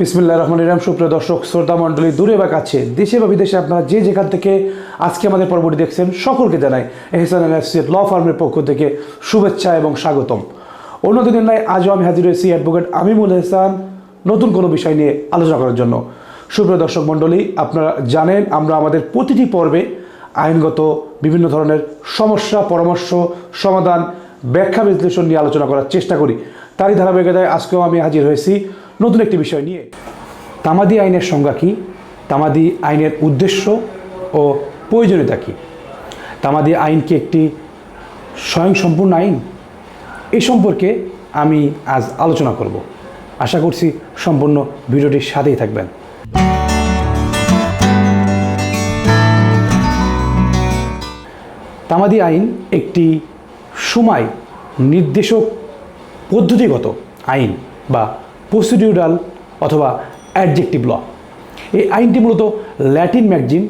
বিসমিল্লা রহমান ইরাম সুপ্রিয় দর্শক শ্রদ্ধা মণ্ডলী, দূরে বা কাছে, দেশে বা বিদেশে আপনারা যে যেখান থেকে আজকে আমাদের পর্বটি দেখছেন, সকলকে জানাই এহসান অ্যাসোসিয়েট ল ফার্মের পক্ষ থেকে শুভেচ্ছা এবং স্বাগতম। অন্যদিনের নয় আজও আমি হাজির হয়েছি অ্যাডভোকেট আমিমুল এহসান নতুন কোনো বিষয় নিয়ে আলোচনা করার জন্য। সুপ্রিয় দর্শক মণ্ডলী, আপনারা জানেন আমরা আমাদের প্রতিটি পর্বে আইনগত বিভিন্ন ধরনের সমস্যা, পরামর্শ, সমাধান, ব্যাখ্যা বিশ্লেষণ নিয়ে আলোচনা করার চেষ্টা করি। তারই ধারাবাহিকতায় আজকেও আমি হাজির হয়েছি নতুন একটি বিষয় নিয়ে। তামাদি আইনের সংজ্ঞা কী? তামাদি আইনের উদ্দেশ্য ও প্রয়োজনীয়তা কী? তামাদি আইন কি একটি স্বয়ংসম্পূর্ণ আইন? এই সম্পর্কে আমি আজ আলোচনা করব। আশা করছি সম্পূর্ণ ভিডিওটির সাথেই থাকবেন। তামাদি আইন একটি সময় নির্দেশক পদ্ধতিগত আইন বা প্রসিডিউরাল অথবা অ্যাডজেক্টিভ ল। এই আইনটি মূলত ল্যাটিন ম্যাগজিন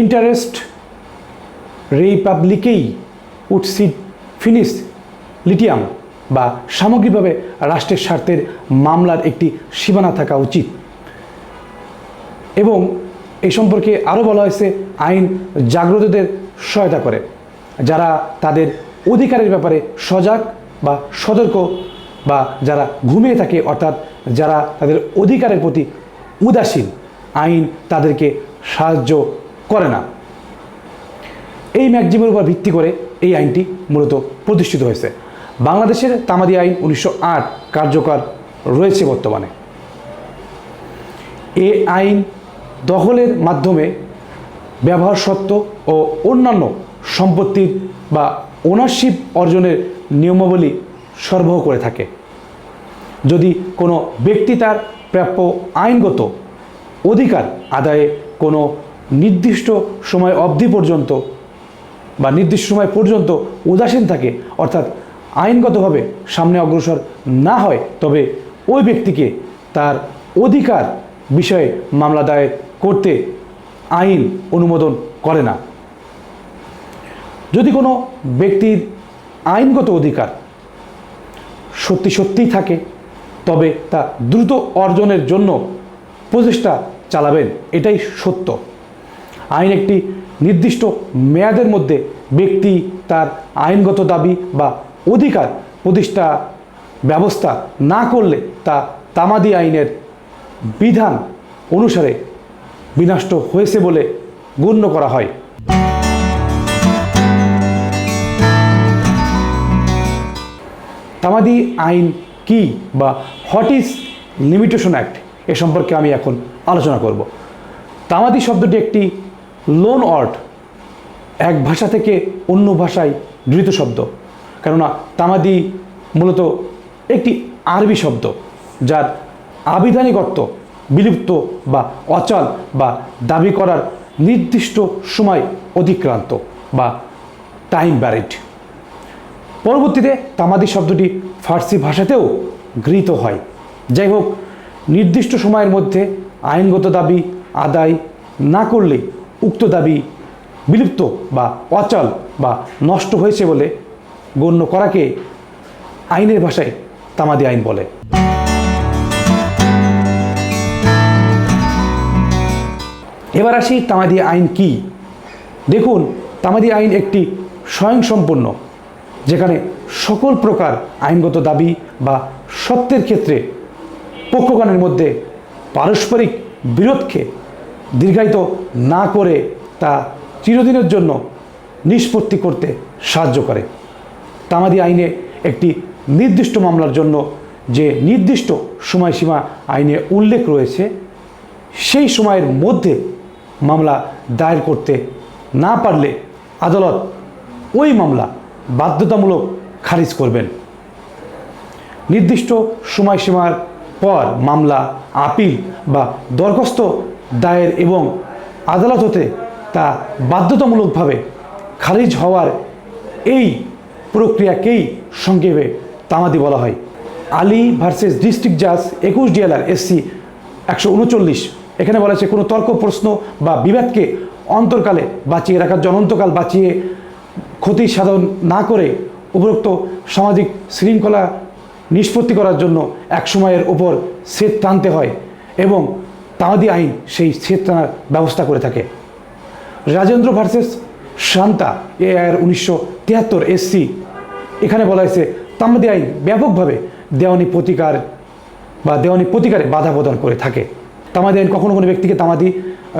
ইন্টারেস্ট রিপাবলিকেই উটসিড ফিনিস লিটিয়াম বা সামগ্রিকভাবে রাষ্ট্রের স্বার্থের মামলার একটি সীমানা থাকা উচিত। এবং এই সম্পর্কে আরও বলা হয়েছে, আইন জাগ্রতদের সহায়তা করে, যারা তাদের অধিকারের ব্যাপারে সজাগ বা সতর্ক বা যারা ঘুমিয়ে থাকে, অর্থাৎ যারা তাদের অধিকারের প্রতি উদাসীন, আইন তাদেরকে সাহায্য করে না। এই ম্যাগজিমের উপর ভিত্তি করে এই আইনটি মূলত প্রতিষ্ঠিত হয়েছে। বাংলাদেশের তামাদি আইন উনিশশো আট কার্যকর রয়েছে বর্তমানে। এ আইন দখলের মাধ্যমে ব্যবহার সত্ত্ব ও অন্যান্য সম্পত্তির বা ওনারশিপ অর্জনের নিয়মাবলী সরবরাহ করে থাকে। যদি কোনো ব্যক্তি তার প্রাপ্য আইনগত অধিকার আদায়ে কোনো নির্দিষ্ট সময় অবধি পর্যন্ত বা নির্দিষ্ট সময় পর্যন্ত উদাসীন থাকে, অর্থাৎ আইনগতভাবে সামনে অগ্রসর না হয়, তবে ওই ব্যক্তিকে তার অধিকার বিষয়ে মামলা দায়ের করতে আইন অনুমোদন করে না। যদি কোনো ব্যক্তির আইনগত অধিকার সত্যি সত্যিই থাকে, তবে তা দ্রুত অর্জনের জন্য প্রচেষ্টা চালাবেন, এটাই সত্য। আইন একটি নির্দিষ্ট মেয়াদের মধ্যে ব্যক্তি তার আইনগত দাবি বা অধিকার প্রতিষ্ঠা ব্যবস্থা না করলে তা তামাদি আইনের বিধান অনুসারে বিনষ্ট হয়েছে বলে গণ্য করা হয়। তামাদি আইন কি বা হোয়াট ইজ লিমিটেশন অ্যাক্ট এ সম্পর্কে আমি এখন আলোচনা করব। তামাদি শব্দটি একটি লোন অর্ড, এক ভাষা থেকে অন্য ভাষায় গৃহীত শব্দ। কেননা তামাদি মূলত একটি আরবি শব্দ, যার আবিধানিক অর্থ বিলুপ্ত বা অচল বা দাবি করার নির্দিষ্ট সময় অতিক্রান্ত বা টাইম ব্যারিড পরবর্তীতে তামাদি শব্দটি ফার্সি ভাষাতেও গৃহীত হয়। যাই হোক নির্দিষ্ট সময়ের মধ্যে আইনগত দাবি, আদায় না করলে উক্ত দাবি বিলুপ্ত বা অচল বা নষ্ট হয়েছে বলে গণ্য করাকে আইনের ভাষায় তামাদি আইন বলে। এবার আসি তামাদি আইন কি? দেখুন, তামাদি আইন একটি স্বয়ংসম্পন্ন যেখানে সকল প্রকার আইনগত দাবি বা সত্যের ক্ষেত্রে পক্ষগণের মধ্যে পারস্পরিক বিরোধকে দীর্ঘায়িত না করে তা চিরদিনের জন্য নিষ্পত্তি করতে সাহায্য করে। তামাদি আইনে একটি নির্দিষ্ট মামলার জন্য যে নির্দিষ্ট সময়সীমা আইনে উল্লেখ রয়েছে, সেই সময়ের মধ্যে মামলা দায়ের করতে না পারলে আদালত ওই মামলা বাধ্যতামূলক খারিজ করবেন। নির্দিষ্ট সময়সীমার পর মামলা, আপিল বা দরখাস্ত দায়ের এবং আদালত হতে তা বাধ্যতামূলকভাবে খারিজ হওয়ার এই প্রক্রিয়াকেই সংক্ষেপে তামাদি বলা হয়। আলী ভার্সেস ডিস্ট্রিক্ট জাজ একুশ ডিএলআর এসসি একশো উনচল্লিশ। এখানে বলা হয়েছে, কোনো তর্ক, প্রশ্ন বা বিবাদকে অন্তর্কালে বাঁচিয়ে রাখার জন্য, অনন্তকাল বাঁচিয়ে ক্ষতি সাধন না করে উপরোক্ত সামাজিক শৃঙ্খলা নিষ্পত্তি করার জন্য এক সময়ের ওপর সেদ টানতে হয় এবং তামাদি আইন সেই সেদ টানার ব্যবস্থা করে থাকে। রাজেন্দ্র ভার্সেস শান্তা এ আয়ের উনিশশো তিয়াত্তর এসসি এখানে বলা হয়েছে, তামাদি আইন ব্যাপকভাবে দেওয়ানি প্রতিকার বা দেওয়ানি প্রতিকারে বাধা প্রদান করে থাকে। তামাদি আইন কখনো কোনো ব্যক্তিকে তামাদি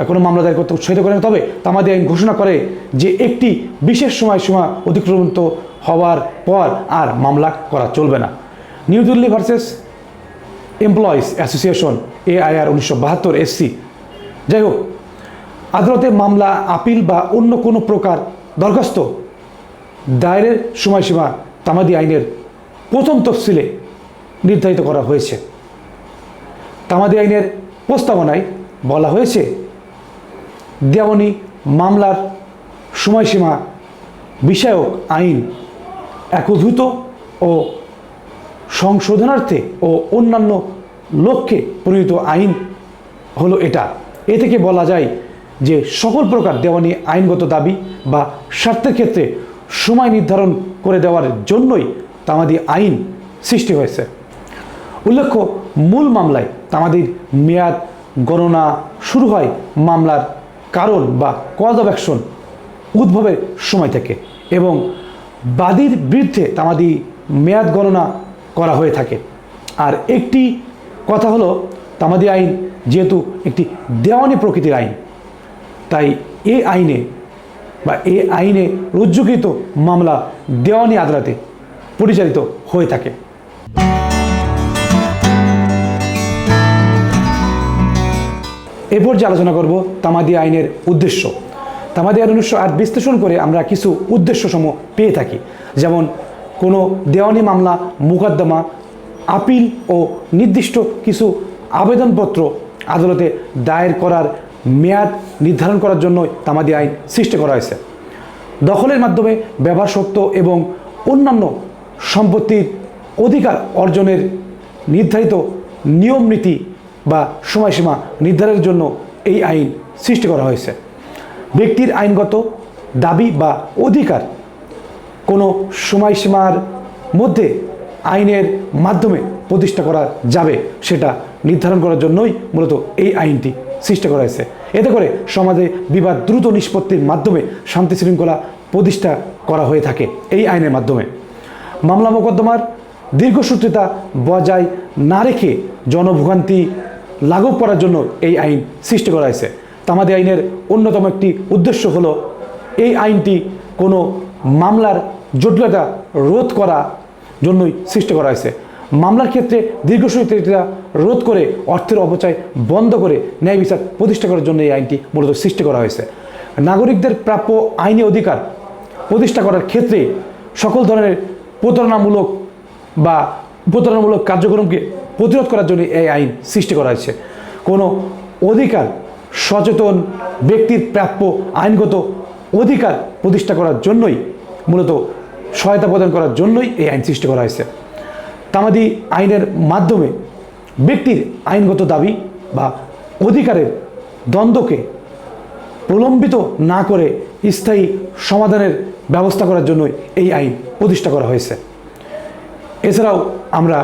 কোনো মামলা দায়ের করতে উৎসাহিত করে না, তবে তামাদি আইন ঘোষণা করে যে একটি বিশেষ সময়সীমা অতিক্রান্ত হওয়ার পর আর মামলা করা চলবে না। New Delhi versus employees association AIR উনিশশো বাহাত্তর এসসি যাই হোক আদালতে মামলা, আপিল বা অন্য কোনো প্রকার দরখাস্ত। দায়েরের সময়সীমা তামাদি আইনের প্রথম তফসিলে নির্ধারিত করা হয়েছে। তামাদি আইনের প্রস্তাবনায় বলা হয়েছে, দেওয়ানি মামলার সময়সীমা বিষয়ক আইন একীভূত ও সংশোধনার্থে ও অন্যান্য লক্ষ্যে প্রণীত আইন হলো এটা। এ থেকে বলা যায় যে সকল প্রকার দেওয়ানি আইনগত দাবি বা স্বার্থের ক্ষেত্রে সময় নির্ধারণ করে দেওয়ার জন্যই তামাদি আইন সৃষ্টি হয়েছে। উল্লেখ্য, মূল মামলায় তামাদির মেয়াদ গণনা শুরু হয় মামলার কারণ বা কজ অফ অ্যাকশন উদ্ভবের সময় থেকে এবং বাদীর বিরুদ্ধে তামাদি মেয়াদ গণনা করা হয়ে থাকে। আর একটি কথা হলো, তামাদি আইন যেহেতু একটি দেওয়ানি প্রকৃতির আইন তাই এ আইনে বা এ আইনে রুজ্জুকৃত মামলা দেওয়ানি আদালতে পরিচালিত হয়ে থাকে। এরপর যে আলোচনা করব তামাদি আইনের উদ্দেশ্য। তামাদি আইন উনিশশো আট বিশ্লেষণ করে আমরা কিছু উদ্দেশ্য সমূহ পেয়ে থাকি। যেমন, কোনো দেওয়ানি মামলা, মোকদ্দমা, আপিল ও নির্দিষ্ট কিছু আবেদনপত্র আদালতে দায়ের করার মেয়াদ নির্ধারণ করার জন্য তামাদি আইন সৃষ্টি করা হয়েছে। দখলের মাধ্যমে ব্যবহার সত্ত্ব এবং অন্যান্য সম্পত্তির অধিকার অর্জনের নির্ধারিত নিয়ম নীতি বা সময়সীমা নির্ধারণের জন্য এই আইন সৃষ্টি করা হয়েছে। ব্যক্তির আইনগত দাবি বা অধিকার কোনো সময়সীমার মধ্যে আইনের মাধ্যমে প্রতিষ্ঠা করা যাবে, সেটা নির্ধারণ করার জন্যই মূলত এই আইনটি সৃষ্টি করা হয়েছে। এতে করে সমাজে বিবাদ দ্রুত নিষ্পত্তির মাধ্যমে শান্তি শৃঙ্খলা প্রতিষ্ঠা করা হয়ে থাকে এই আইনের মাধ্যমে। মামলা মোকদ্দমার দীর্ঘসূত্রিতা বজায় না রেখে জনভোগান্তি লাঘব করার জন্য এই আইন সৃষ্টি করা হয়েছে। তামাদি আইনের অন্যতম একটি উদ্দেশ্য হলো এই আইনটি কোনো মামলার জটিলতা রোধ করা জন্যই সৃষ্টি করা হয়েছে। মামলার ক্ষেত্রে দীর্ঘসূত্রিতা রোধ করে অর্থের অপচয় বন্ধ করে ন্যায় বিচার প্রতিষ্ঠা করার জন্য এই আইনটি মূলত সৃষ্টি করা হয়েছে। নাগরিকদের প্রাপ্য আইনি অধিকার প্রতিষ্ঠা করার ক্ষেত্রে সকল ধরনের প্রতারণামূলক বা প্রতারণামূলক কার্যক্রমকে প্রতিরোধ করার জন্য এই আইন সৃষ্টি করা হয়েছে। কোনো অধিকার, সচেতন ব্যক্তির প্রাপ্য আইনগত অধিকার প্রতিষ্ঠা করার জন্যই, মূলত সহায়তা প্রদান করার জন্যই এই আইন সৃষ্টি করা হয়েছে। তামাদি আইনের মাধ্যমে ব্যক্তির আইনগত দাবি বা অধিকারের দ্বন্দ্বকে প্রলম্বিত না করে স্থায়ী সমাধানের ব্যবস্থা করার জন্যই এই আইন প্রতিষ্ঠা করা হয়েছে। এছাড়াও আমরা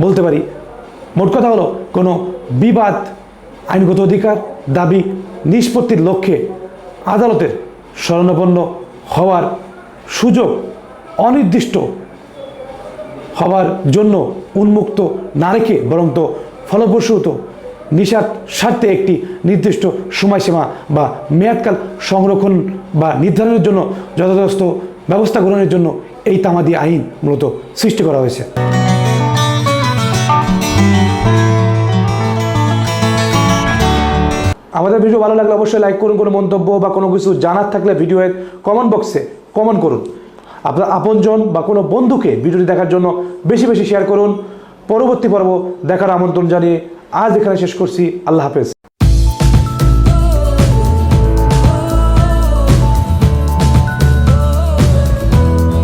বলতে পারি, মোট কথা হলো কোনো বিবাদ, আইনগত অধিকার, দাবি, নিষ্পত্তির লক্ষ্যে আদালতের শরণাপন্ন হওয়ার সুযোগ অনির্দিষ্ট হওয়ার জন্য উন্মুক্ত না রেখে বরং তো ফলপ্রসূত নিষাদ স্বার্থে একটি নির্দিষ্ট সময়সীমা বা মেয়াদকাল সংরক্ষণ বা নির্ধারণের জন্য যথাযথ ব্যবস্থা গ্রহণের জন্য এই তামাদি আইন মূলত সৃষ্টি করা হয়েছে। আমাদের ভিডিও ভালো লাগলে অবশ্যই লাইক করুন, কোনো মন্তব্য বা কোনো কিছু জানার থাকলে ভিডিওর কমেন্ট বক্সে কমেন্ট করুন। আপনার আপনজন বা কোনো বন্ধুকে ভিডিওটি দেখার জন্য বেশি বেশি শেয়ার করুন। পরবর্তী পর্ব দেখার আমন্ত্রণ জানিয়ে আজ এখানে শেষ করছি। আল্লাহ হাফেজ।